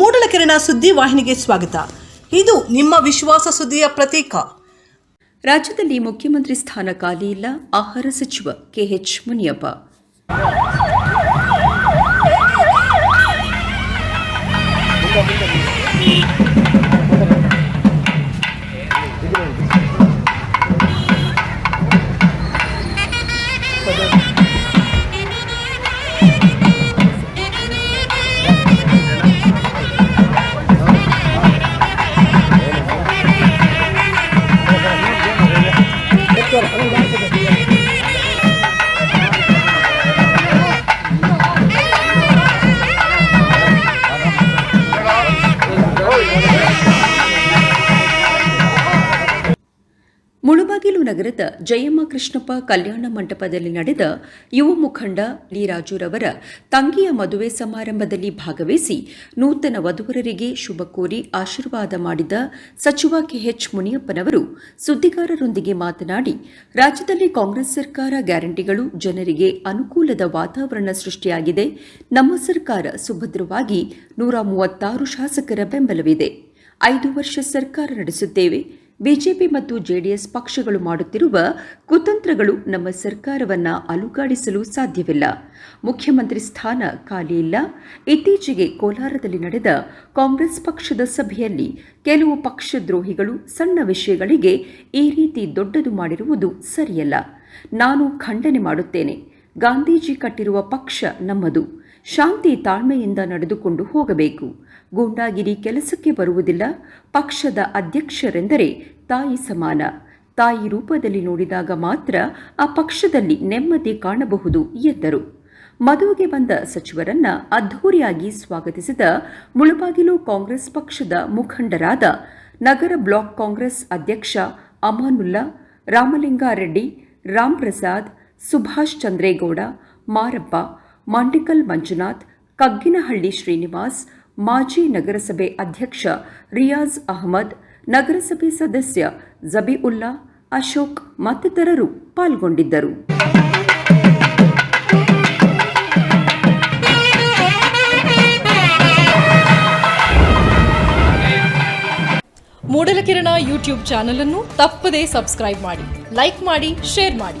ಮೂಡಲಕೆರೆನ ಸುದ್ದಿ ವಾಹಿನಿಗೆ ಸ್ವಾಗತ. ಇದು ನಿಮ್ಮ ವಿಶ್ವಾಸ ಸುದ್ದಿಯ ಪ್ರತೀಕ. ರಾಜ್ಯದಲ್ಲಿ ಮುಖ್ಯಮಂತ್ರಿ ಸ್ಥಾನ ಖಾಲಿ ಇಲ್ಲ. ಆಹಾರ ಸಚಿವ ಕೆಎಚ್ ಮುನಿಯಪ್ಪ. ಮುಳುಬಾಗಿಲು ನಗರದ ಜಯಮ್ಮ ಕೃಷ್ಣಪ್ಪ ಕಲ್ಯಾಣ ಮಂಟಪದಲ್ಲಿ ನಡೆದ ಯುವ ಮುಖಂಡ ಲೀರಾಜುರವರ ತಂಗಿಯ ಮದುವೆ ಸಮಾರಂಭದಲ್ಲಿ ಭಾಗವಹಿಸಿ ನೂತನ ವಧುವರರಿಗೆ ಶುಭ ಕೋರಿ ಆಶೀರ್ವಾದ ಮಾಡಿದ ಸಚಿವ ಕೆಎಚ್ ಮುನಿಯಪ್ಪನವರು ಸುದ್ದಿಗಾರರೊಂದಿಗೆ ಮಾತನಾಡಿ, ರಾಜ್ಯದಲ್ಲಿ ಕಾಂಗ್ರೆಸ್ ಸರ್ಕಾರ ಗ್ಯಾರಂಟಿಗಳು ಜನರಿಗೆ ಅನುಕೂಲದ ವಾತಾವರಣ ಸೃಷ್ಟಿಯಾಗಿದೆ. ನಮ್ಮ ಸರ್ಕಾರ ಸುಭದ್ರವಾಗಿ ನೂರ ಮೂವತ್ತಾರು ಶಾಸಕರ ಬೆಂಬಲವಿದೆ. ಐದು ವರ್ಷ ಸರ್ಕಾರ ನಡೆಸುತ್ತೇವೆ. ಬಿಜೆಪಿ ಮತ್ತು ಜೆಡಿಎಸ್ ಪಕ್ಷಗಳು ಮಾಡುತ್ತಿರುವ ಕುತಂತ್ರಗಳು ನಮ್ಮ ಸರ್ಕಾರವನ್ನ ಅಲುಗಾಡಿಸಲು ಸಾಧ್ಯವಿಲ್ಲ. ಮುಖ್ಯಮಂತ್ರಿ ಸ್ಥಾನ ಖಾಲಿ ಇಲ್ಲ. ಇತ್ತೀಚೆಗೆ ಕೋಲಾರದಲ್ಲಿ ನಡೆದ ಕಾಂಗ್ರೆಸ್ ಪಕ್ಷದ ಸಭೆಯಲ್ಲಿ ಕೆಲವು ಪಕ್ಷದ್ರೋಹಿಗಳು ಸಣ್ಣ ವಿಷಯಗಳಿಗೆ ಈ ರೀತಿ ದೊಡ್ಡದು ಮಾಡಿರುವುದು ಸರಿಯಲ್ಲ. ನಾನು ಖಂಡನೆ ಮಾಡುತ್ತೇನೆ. ಗಾಂಧೀಜಿ ಕಟ್ಟಿರುವ ಪಕ್ಷ ನಮ್ಮದು. ಶಾಂತಿ ತಾಳ್ಮೆಯಿಂದ ನಡೆದುಕೊಂಡು ಹೋಗಬೇಕು. ಗೂಂಡಾಗಿರಿ ಕೆಲಸಕ್ಕೆ ಬರುವುದಿಲ್ಲ. ಪಕ್ಷದ ಅಧ್ಯಕ್ಷರೆಂದರೆ ತಾಯಿ ಸಮಾನ. ತಾಯಿ ರೂಪದಲ್ಲಿ ನೋಡಿದಾಗ ಮಾತ್ರ ಆ ಪಕ್ಷದಲ್ಲಿ ನೆಮ್ಮದಿ ಕಾಣಬಹುದು ಎಂದರು. ಮದುವೆಗೆ ಬಂದ ಸಚಿವರನ್ನ ಅದ್ಧೂರಿಯಾಗಿ ಸ್ವಾಗತಿಸಿದ ಮುಳುಬಾಗಿಲು ಕಾಂಗ್ರೆಸ್ ಪಕ್ಷದ ಮುಖಂಡರಾದ ನಗರ ಬ್ಲಾಕ್ ಕಾಂಗ್ರೆಸ್ ಅಧ್ಯಕ್ಷ ಅಮಾನುಲ್ಲಾ, ರಾಮಲಿಂಗಾರೆಡ್ಡಿ ರಾಮ್ ಪ್ರಸಾದ್ ಸುಭಾಷ್ ಚಂದ್ರೇಗೌಡ, ಮಾರಪ್ಪ ಮಾಂಡಿಕಲ್ ಮಂಜುನಾಥ್, ಕಗ್ಗಿನಹಳ್ಳಿ ಶ್ರೀನಿವಾಸ್, ಮಾಜಿ ನಗರಸಭೆ ಅಧ್ಯಕ್ಷ ರಿಯಾಜ್ ಅಹಮದ್, ನಗರಸಭೆ ಸದಸ್ಯ ಜಬೀಉಲ್ಲಾ ಅಶೋಕ್ ಮತ್ತಿತರರು ಪಾಲ್ಗೊಂಡಿದ್ದರು. ಮೂಡಲಕಿರಣ ಯೂಟ್ಯೂಬ್ ಚಾನಲ್ ಅನ್ನು ತಪ್ಪದೇ ಸಬ್ಸ್ಕ್ರೈಬ್ ಮಾಡಿ, ಲೈಕ್ ಮಾಡಿ, ಶೇರ್ ಮಾಡಿ.